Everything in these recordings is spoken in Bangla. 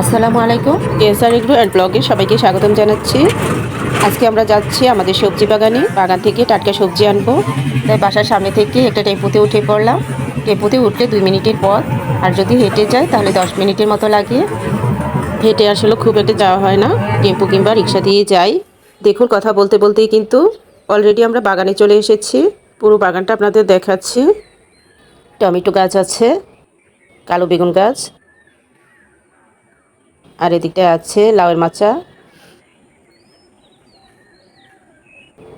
আসসালামু আলাইকুম। কেএসআর এগ্রো অ্যান্ড ব্লগে সবাইকে স্বাগতম জানাচ্ছি। আজকে আমরা যাচ্ছি আমাদের সবজি বাগানে। বাগান থেকে টাটকা সবজি আনব। তাই বাসার সামনে থেকে একটা টেম্পুতে উঠে পড়লাম। টেম্পুতে উঠলে দুই মিনিটের পথ। আর যদি হেঁটে যায় তাহলে দশ মিনিটের মতো লাগে। হেঁটে আসলে খুব একটা যাওয়া হয় না। টেম্পু কিংবা রিক্সা দিয়ে যাই। দেখুন, কথা বলতে বলতেই কিন্তু অলরেডি আমরা বাগানে চলে এসেছি। পুরো বাগানটা আপনাদের দেখাচ্ছি। টমেটো গাছ আছে, কালো বেগুন গাছ। আর এদিকটায় আছে লাউয়ের মাচা।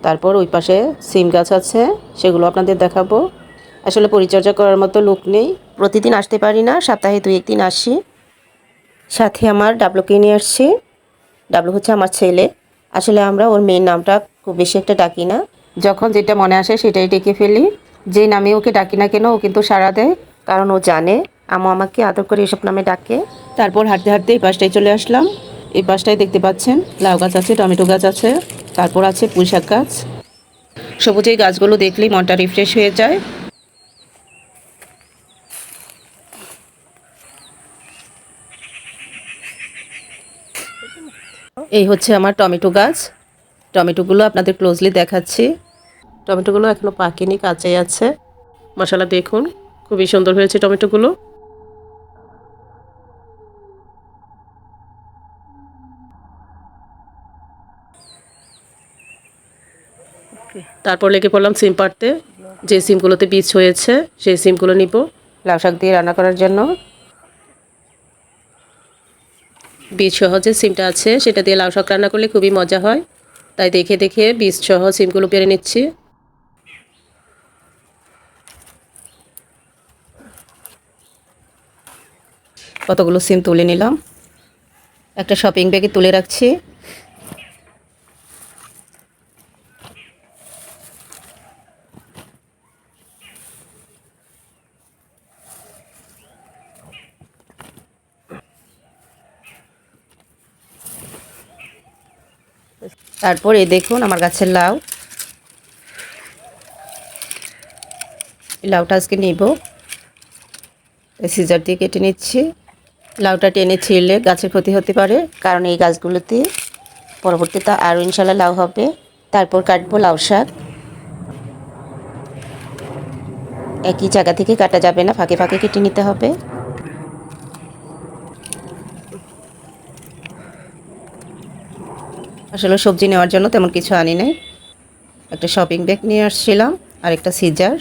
তারপর ওই পাশে সিম গাছ আছে, সেগুলো আপনাদের দেখাবো। আসলে পরিচর্যা করার মতো লোক নেই। প্রতিদিন আসতে পারি না, সপ্তাহে দুই একদিন আসি। সাথে আমার ডাবলুকে নিয়ে আসছি। ডাবলু হচ্ছে আমার ছেলে। আসলে আমরা ওর মেয়ের নামটা খুব বেশি একটা ডাকি না। যখন যেটা মনে আসে সেটাই ডেকে ফেলি। যে নামে ওকে ডাকি না কেন, ও কিন্তু সাড়া দেয়, কারণ ও জানে। আমু আমাকে আদর করে এসব নামে ডাকে। তারপর হাঁটতে হাঁটতে এই পাশটায় চলে আসলাম। এই পাশটায় দেখতে পাচ্ছেন লাউ গাছ আছে, টমেটো গাছ আছে, তারপর আছে পুঁই শাক গাছ। সবুজ এই গাছগুলো দেখলেই মনটা রিফ্রেশ হয়ে যায়। এই হচ্ছে আমার টমেটো গাছ। টমেটোগুলো আপনাদের ক্লোজলি দেখাচ্ছি। টমেটোগুলো এখনও পাকেনি, কাঁচাই আছে। মশলা দেখুন, খুবই সুন্দর হয়েছে টমেটোগুলো। তারপর লেগে পড়লাম সিম পাড়তে। যে সিমগুলোতে বীজ হয়েছে, সেই সিমগুলো নিব। লাউ শাক দিয়ে রান্না করার জন্য। বীজ সহ যে সিমটা আছে, সেটা দিয়ে লাউ শাক রান্না করলে খুবই মজা হয়। তাই দেখে দেখে বীজ সহ সিমগুলো পেরে নিচ্ছি। কতগুলো সিম তুলে নিলাম। একটা শপিং ব্যাগে তুলে রাখছি। তারপর দেখুন আমার গাছের লাউ। লাউটা আজকে নিব। সিজার দিয়ে কেটে নিচ্ছি। লাউটা টেনে ছিঁড়লে গাছের ক্ষতি হতে পারে, কারণ এই গাছগুলোতে পরবর্তীতে আরও ইনশাল্লাহ লাউ হবে। তারপর কাটবো লাউ শাক। একই জায়গা থেকে কাটা যাবে না, ফাঁকে ফাঁকে কেটে নিতে হবে। আসলে সবজি নেওয়ার জন্য তেমন কিছু আনি নাই। একটা শপিং ব্যাগ নিয়ে আসছিলাম আর একটা সিজার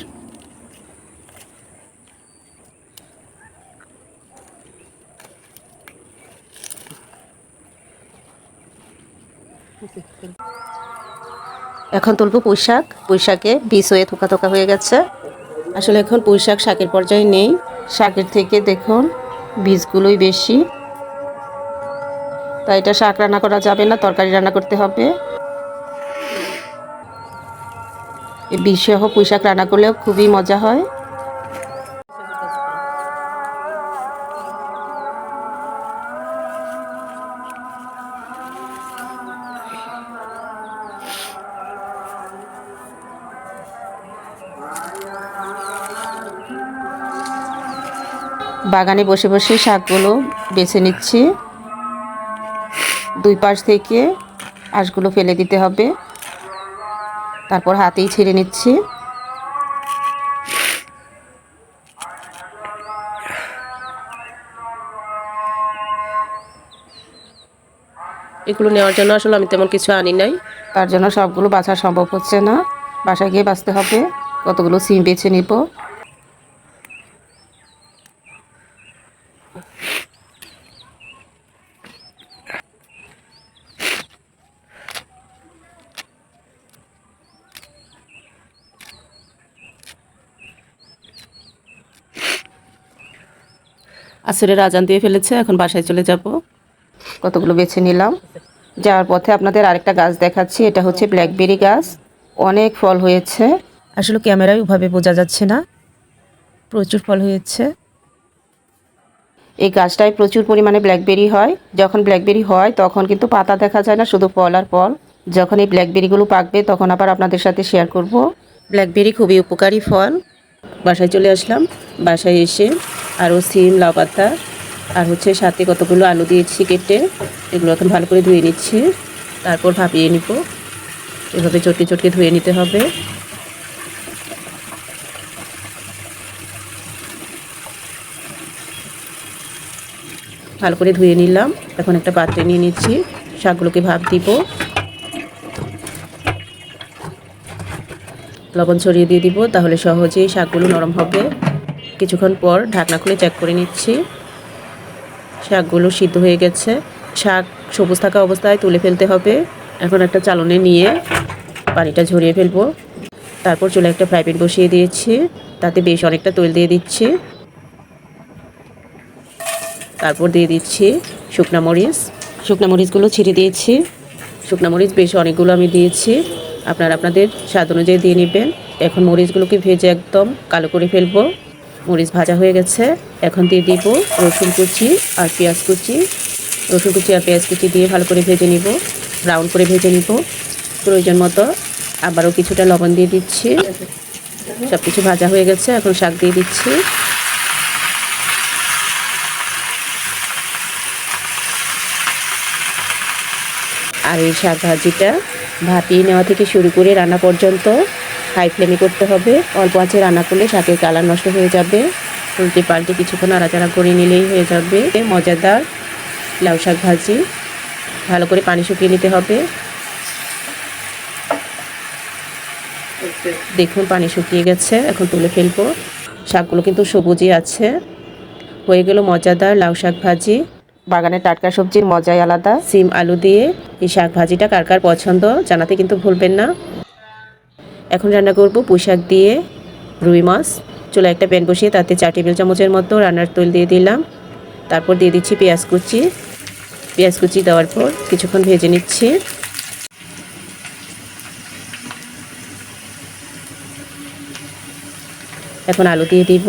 এখন তুলবো পুঁই শাক পুঁই শাকে বীজ হয়ে থোকা থোকা হয়ে গেছে। আসলে এখন পুঁই শাক শাকের পর্যায়ে নেই। শাকের থেকে দেখুন, বীজগুলোই বেশি। তাই এটা শাক রান্না করা যাবে না, তরকারি রান্না করতে হবে। বীজ পুঁই শাক রান্না করলেও খুবই মজা হয়। বাগানে বসে বসে শাকগুলো বেছে নিচ্ছি। দুই পাশ থেকে আঁশগুলো ফেলে দিতে হবে। তারপর হাতেই ছেড়ে নিচ্ছি। এগুলো নেওয়ার জন্য আসলে আমি তেমন কিছু আনি নাই। তার জন্য সবগুলো বাছা সম্ভব হচ্ছে না। বাসায় গিয়ে বাঁচতে হবে। কতগুলো সিম বেছে নিব। আসরের আজান দিয়ে ফেলেছে, এখন বাসায় চলে যাব। কতগুলো বেছে নিলাম। যাওয়ার পথে আপনাদের আরেকটা গাছ দেখাচ্ছি, এটা হচ্ছে ব্ল্যাকবেরি গাছ। অনেক ফল হয়েছে। আসলে ক্যামেরায় ওভাবে বোঝা যাচ্ছে না। প্রচুর ফল হয়েছে। এই গাছটায় প্রচুর পরিমাণে ব্ল্যাকবেরি হয়। যখন ব্ল্যাকবেরি হয়, তখন কিন্তু পাতা দেখা যায় না, শুধু ফল আর ফল। যখন এই ব্ল্যাকবেরিগুলো পাকবে, তখন আবার আপনাদের সাথে শেয়ার করব। ব্ল্যাকবেরি খুবই উপকারী ফল। বাসায় চলে আসলাম। বাসায় এসে আরও সিম লাউ পাতা আর হচ্ছে সাথে কতগুলো আলু দিয়েছি কেটে। এগুলো এখন ভালো করে ধুয়ে নিচ্ছি। তারপর ভাপিয়ে নিব। এভাবে চটকে চটকে ধুয়ে নিতে হবে। ভালো করে ধুয়ে নিলাম। এখন একটা পাত্রে নিয়ে নিচ্ছি। শাকগুলোকে ভাপ দিব। লবণ ছড়িয়ে দিয়ে দিব, তাহলে সহজেই শাকগুলো নরম হবে। কিছুক্ষণ পর ঢাকনা খুলে চেক করে নিচ্ছি। শাকগুলো সিদ্ধ হয়ে গেছে। শাক সবুজ থাকা অবস্থায় তুলে ফেলতে হবে। এখন একটা চালনে নিয়ে পানিটা ঝরিয়ে ফেলব। তারপর চুলে একটা ফ্রাই প্যান বসিয়ে দিয়েছি, তাতে বেশ অনেকটা তৈল দিয়ে দিচ্ছি। তারপর দিয়ে দিচ্ছি শুকনা মরিচ। শুকনা মরিচগুলো ছিঁড়ে দিয়েছি। শুকনা মরিচ বেশ অনেকগুলো আমি দিয়েছি। আপনারা আপনাদের স্বাদ অনুযায়ী দিয়ে নেবেন। এখন মরিচগুলোকে ভেজে একদম কালো করে ফেলব। মরিচ ভাজা হয়ে গেছে। এখন দিয়ে দিব রসুন কুচি আর পেঁয়াজ কুচি। রসুন কুচি আর পেঁয়াজ কুচি দিয়ে ভালো করে ভেজে নিব। ব্রাউন করে ভেজে নিব। প্রয়োজন মতো আবারও কিছুটা লবণ দিয়ে দিচ্ছি। সব কিছু ভাজা হয়ে গেছে। এখন শাক দিয়ে দিচ্ছি। আর এই শাক ভাজিটা ভাপিয়ে নেওয়া থেকে শুরু করে রান্না পর্যন্ত হাই ফ্লেমে করতে হবে। অল্প আছে রান্না করলে শাকের কালার নষ্ট হয়ে যাবে। উল্টে পাল্টে কিছুক্ষণ নাড়াচাড়া করে নিলেই হয়ে যাবে। মজাদার লাউ শাক ভাজি। ভালো করে পানি শুকিয়ে নিতে হবে। দেখুন পানি শুকিয়ে গেছে, এখন তুলে ফেলব। শাকগুলো কিন্তু সবুজই আছে। হয়ে গেল মজাদার লাউ শাক ভাজি। বাগানের টাটকা সবজির মজাই আলাদা। সিম, আলু দিয়ে এই শাক ভাজিটা কার কার পছন্দ জানাতে কিন্তু ভুলবেন না। এখন রান্না করব পুঁই শাক দিয়ে রুই মাছ। চুলা একটা প্যান বসিয়ে তাতে চার টেবিল চামচের মতো রান্নার তৈল দিয়ে দিলাম। তারপর দিয়ে দিচ্ছি পেঁয়াজ কুচি। পেঁয়াজ কুচি দেওয়ার পর কিছুক্ষণ ভেজে নিচ্ছি। এখন আলু দিয়ে দিব।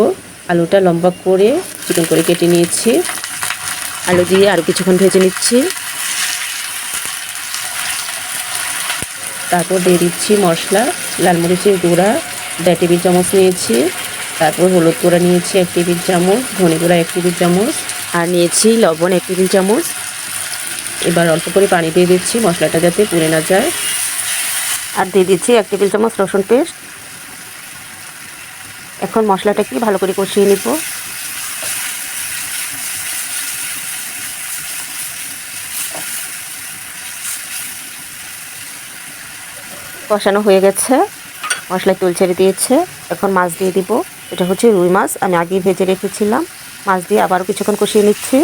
আলুটা লম্বা করে চিকন করে কেটে নিয়েছি। আলু দিয়ে আরও কিছুক্ষণ ভেজে নিচ্ছি। তারপর দিয়ে দিচ্ছি মশলা, লাল মরিচের গুঁড়া, দেড় টেবিল চামচ নিয়েছি। তারপর হলুদ গুঁড়া নিয়েছি এক টেবিল চামচ, ধনে গুঁড়া এক টেবিল চামচ, আর নিয়েছি লবণ এক টেবিল চামচ। এবার অল্প করে পানি দিয়ে দিচ্ছি মশলাটা যাতে পুড়ে না যায়। আর দিয়ে দিচ্ছি এক টেবিল চামচ রসুন পেস্ট। এখন মশলাটাকে ভালো করে কষিয়ে নিব। কষানো হয়ে গেছে। মশলায় তুল ছেড়ে দিয়েছে। এখন মাছ দিয়ে দিব। এটা হচ্ছে রুই মাছ। আমি আগেই ভেজে রেখেছিলাম। মাছ দিয়ে আবারও কিছুক্ষণ কষিয়ে নিচ্ছি।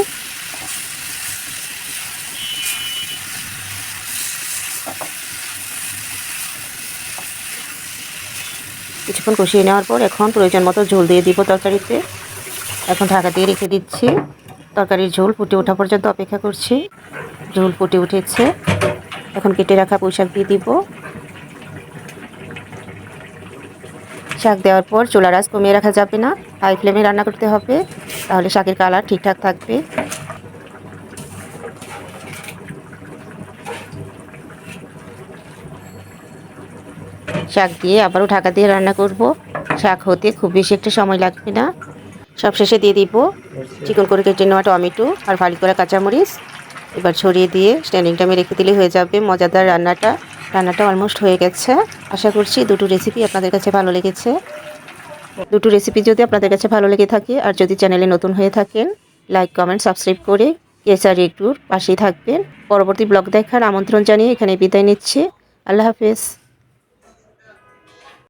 কিছুক্ষণ কষিয়ে নেওয়ার পর এখন প্রয়োজন মতো ঝোল দিয়ে দিব তরকারিতে। এখন ঢাকা দিয়ে রেখে দিচ্ছি। তরকারির ঝোল ফুটে ওঠা পর্যন্ত অপেক্ষা করছি। ঝোল ফুটে উঠেছে। এখন কেটে রাখা পোশাক দিয়ে দিব। শাক দেওয়ার পর চুলা রাস কমিয়ে রাখা যাবে না। হাই ফ্লেমে রান্না করতে হবে। তাহলে শাকের কালার ঠিকঠাক থাকবে। শাক দিয়ে আবারও ঢাকা দিয়ে রান্না করব। শাক হতে খুব বেশি একটা সময় লাগবে না। সব শেষে দিয়ে দিব চিকন করে কেটে নেওয়া টমেটো আর ফালি করা কাঁচামরিচ। এবার ছড়িয়ে দিয়ে স্ট্যান্ডিং টাইমে রেখে দিলে হয়ে যাবে। মজাদার রান্নাটা। রান্নাটা অলমোস্ট হয়ে গেছে। আশা করছি দুটো রেসিপি আপনাদের কাছে ভালো লেগেছে। দুটো রেসিপি যদি আপনাদের কাছে ভালো লেগে থাকে আর যদি চ্যানেলে নতুন হয়ে থাকেন লাইক কমেন্ট সাবস্ক্রাইব করে এসআর একটুর পাশেই থাকবেন। পরবর্তী ব্লগ দেখার আমন্ত্রণ জানিয়ে এখানে বিদায় নিচ্ছি। আল্লাহ হাফেজ।